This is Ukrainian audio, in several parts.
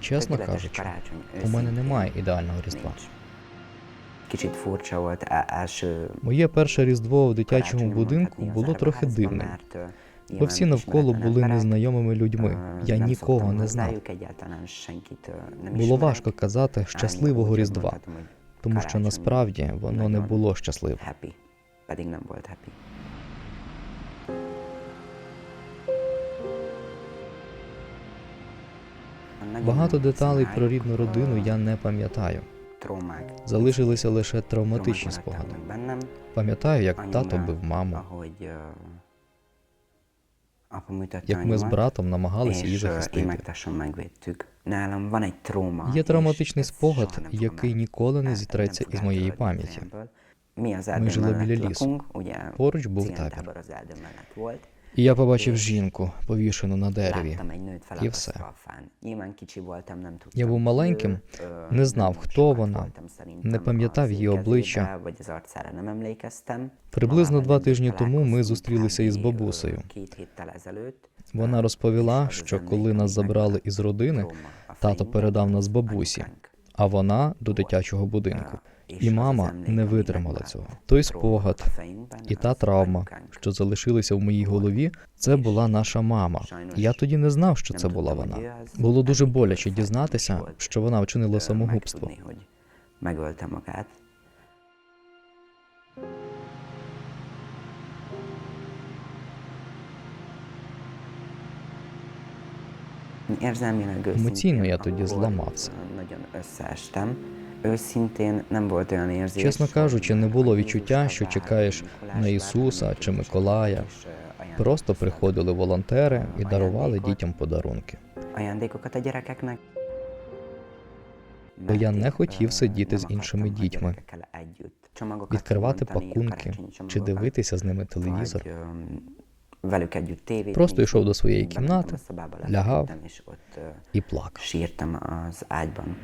Чесно кажучи, у мене немає ідеального різдва. Моє перше різдво в дитячому будинку було трохи дивним, бо всі навколо були незнайомими людьми. Я нікого не знав. Було важко казати щасливого Різдва, тому що насправді воно не було щасливим. Багато деталей про рідну родину я не пам'ятаю. Залишилися лише травматичні спогади. Пам'ятаю, як тато бив маму, mutatta як ми з братом намагалися її és захистити. Є травматичний спогад, який ніколи не зітреться із моєї пам'яті. Ми жили біля лісу. Поруч був табір. І я побачив жінку, повішену на дереві. І все. Я був маленьким, не знав, хто вона, не пам'ятав її обличчя. Приблизно два тижні тому ми зустрілися із бабусею. Вона розповіла, що коли нас забрали із родини, тато передав нас бабусі, а вона до дитячого будинку. І мама не витримала цього. Той спогад і та травма, що залишилися в моїй голові, це була наша мама. Я тоді не знав, що це була вона. Було дуже боляче дізнатися, що вона вчинила самогубство. Емоційно я тоді зламався. olyan érzés, Чесно кажучи, не було відчуття, що чекаєш на Ісуса чи Миколая. Просто приходили волонтери і дарували дітям подарунки. Бо я не хотів сидіти з іншими дітьми, відкривати пакунки чи дивитися з ними телевізор. Velük együtt tévét Просто йшов до своєї кімнати, лягав і плакав. sírtam az ágyban.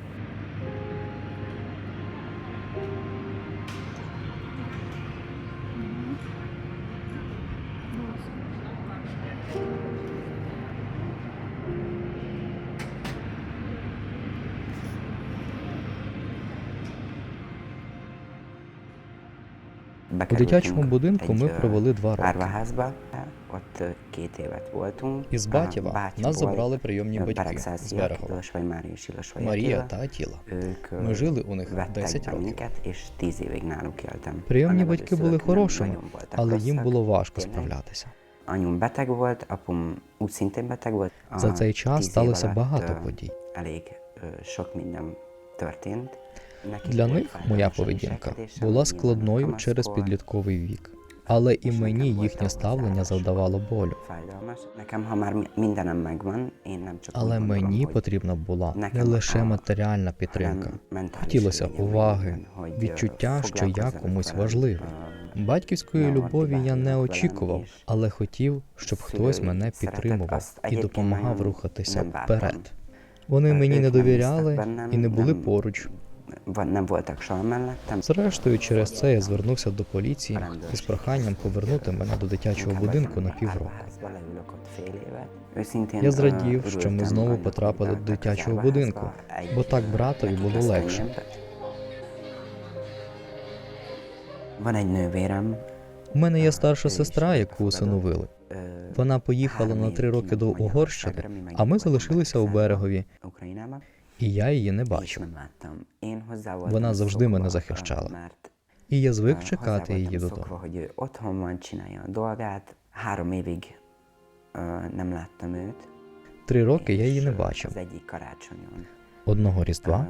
У дитячому будинку ми провели два роки. Із Батєва нас забрали прийомні батьки з Берегова. Марія та Атіла. Ми жили у них vettek 10 років. bennünket, és 10 évig náluk éltem. Прийомні батьки були хорошими, але їм було важко справлятися. Anyum beteg volt, apum úgy szintén beteg volt. За цей час 10 év сталося багато подій. Elég sok minden történt. Для них моя поведінка була складною через підлітковий вік, але і мені їхнє ставлення завдавало болю. Але мені потрібна була не лише матеріальна підтримка. Хотілося уваги, ö, відчуття, що я комусь важливий. Батьківської любові я не очікував, але хотів, щоб хтось мене підтримував і допомагав рухатися вперед. Вони мені не довіряли і не були поруч. Van- nem voltak soha mellettem. Зрештою, через це я звернувся до поліції із проханням повернути мене до дитячого будинку на півроку. Я зрадів, що ми знову потрапили до дитячого будинку, бо так братові було легше. У мене є старша сестра, яку усиновили. Вона поїхала на три роки до Угорщини, а ми залишилися у берегові, і я її не бачив. voltam Вона завжди мене захищала. І я звик чекати її додому. Три роки я її не бачив. Одного різдва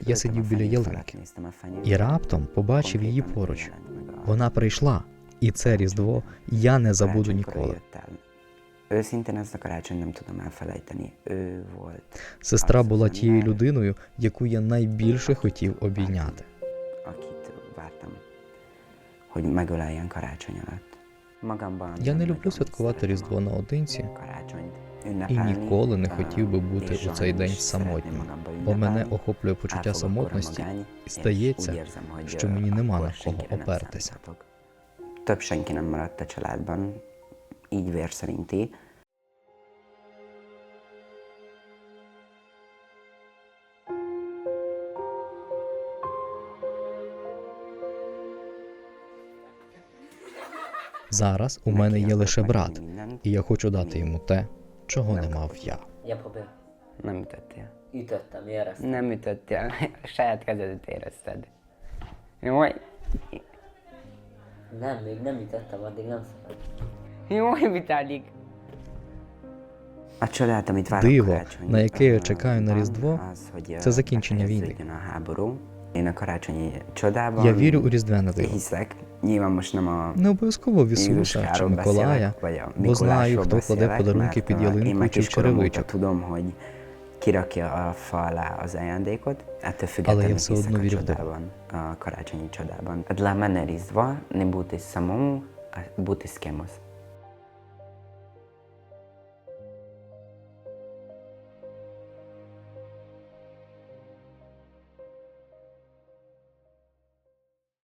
я сидів біля ялинки і раптом побачив її поруч. Вона прийшла, і це різдво я не забуду ніколи. Őszintén ezt a karácsony nem tudom elfelejteni. Ő volt, Сестра була тією людиною, яку я найбільше хотів обійняти. akit vártam, hogy megöleljen karácsony alatt. Magamban Я не люблю святкувати Різдво наодинці karácsonyt і ünnepelni, ніколи не хотів би бути у цей день самотнім, бо мене охоплює почуття самотності, і здається, що мені нема на кого опертися. Több senki nem maradt a családban, így vér szerinti. Зараз у мене є лише брат, і я хочу дати йому те, чого не мав я. Я побив. Nem ütöttél. Ütöttem, éreztem. Nem ütöttél, saját kezedet érezted. Jó, Nem, még nem ütöttem, addig nem szabad amit várok Диво, на яке я чекаю на Різдво, це закінчення війни. Я вірю у різдвяне диво. Не обов'язково в Ісуса чи Миколая, бо знаю, хто кладе подарунки під ялинку чи в черевичок. Але я все одно вірю в диво. Для мене Різдво не бути самому, а бути з кимось.